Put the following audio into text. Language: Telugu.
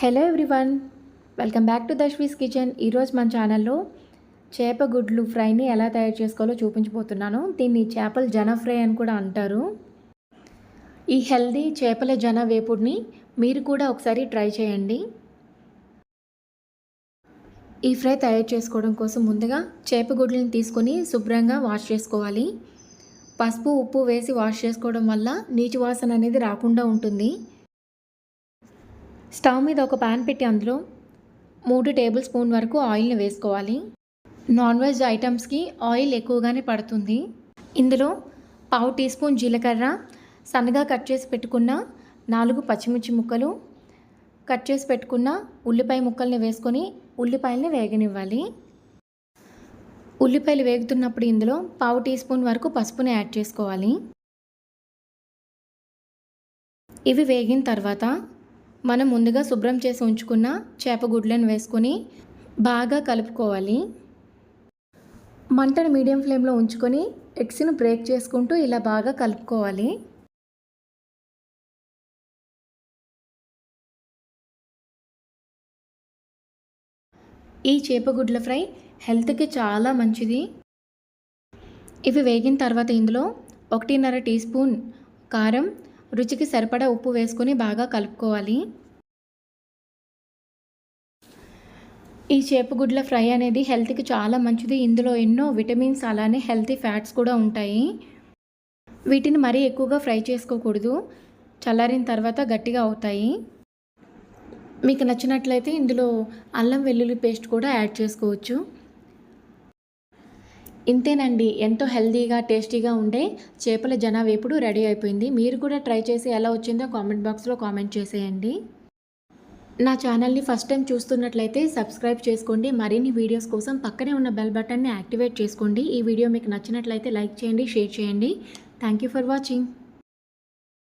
Hello everyone welcome back to Dashvis kitchen ఈరోజు మన ఛానల్లో చేప గుడ్లు ఫ్రైని ఎలా తయారు చేసుకోవాలో చూపించబోతున్నాను. దీన్ని చేపల జన ఫ్రై అని కూడా అంటారు. ఈ హెల్దీ చేపల జన వేపుడిని మీరు కూడా ఒకసారి ట్రై చేయండి. ఈ ఫ్రై తయారు చేసుకోవడం కోసం ముందుగా చేప గుడ్లను తీసుకొని శుభ్రంగా వాష్ చేసుకోవాలి. పసుపు ఉప్పు వేసి వాష్ చేసుకోవడం వల్ల నీచు వాసన అనేది రాకుండా ఉంటుంది. స్టవ్ మీద ఒక పాన్ పెట్టి అందులో మూడు టేబుల్ స్పూన్ వరకు ఆయిల్ని వేసుకోవాలి. నాన్ వెజ్ ఐటమ్స్కి ఆయిల్ ఎక్కువగానే పడుతుంది. ఇందులో పావు టీ స్పూన్ జీలకర్ర సన్నగా కట్ చేసి పెట్టుకున్న నాలుగు పచ్చిమిర్చి ముక్కలు కట్ చేసి పెట్టుకున్న ఉల్లిపాయ ముక్కల్ని వేసుకొని ఉల్లిపాయల్ని వేగనివ్వాలి. ఉల్లిపాయలు వేగుతున్నప్పుడు ఇందులో పావు టీ స్పూన్ వరకు పసుపుని యాడ్ చేసుకోవాలి. ఇవి వేగిన తర్వాత మనం ముందుగా శుభ్రం చేసి ఉంచుకున్న చేప గుడ్లను వేసుకొని బాగా కలుపుకోవాలి. మంటను మీడియం ఫ్లేమ్లో ఉంచుకొని ఎగ్స్ను బ్రేక్ చేసుకుంటూ ఇలా బాగా కలుపుకోవాలి. ఈ చేపగుడ్ల ఫ్రై హెల్త్కి చాలా మంచిది. ఇవి వేగిన తర్వాత ఇందులో ఒకటిన్నర టీ స్పూన్ కారం రుచికి సరిపడా ఉప్పు వేసుకొని బాగా కలుపుకోవాలి. ఈ చేపగుడ్ల ఫ్రై అనేది హెల్త్కి చాలా మంచిది. ఇందులో ఎన్నో విటమిన్స్ అలానే హెల్తీ ఫ్యాట్స్ కూడా ఉంటాయి. వీటిని మరీ ఎక్కువగా ఫ్రై చేసుకోకూడదు. చల్లారిన తర్వాత గట్టిగా అవుతాయి. మీకు నచ్చినట్లయితే ఇందులో అల్లం వెల్లుల్లి పేస్ట్ కూడా యాడ్ చేసుకోవచ్చు. ఇంతేనండి ఎంతో హెల్దీగా టేస్టీగా ఉండే చేపల జనా వేపుడు రెడీ అయిపోయింది. మీరు కూడా ట్రై చేసి ఎలా వచ్చిందో కామెంట్ బాక్స్లో కామెంట్ చేసేయండి. నా ఛానల్ని ఫస్ట్ టైం చూస్తున్నట్లయితే సబ్స్క్రైబ్ చేసుకోండి. మరిన్ని వీడియోస్ కోసం పక్కనే ఉన్న బెల్ బటన్ని యాక్టివేట్ చేసుకోండి. ఈ వీడియో మీకు నచ్చినట్లయితే లైక్ చేయండి షేర్ చేయండి. Thank you for watching.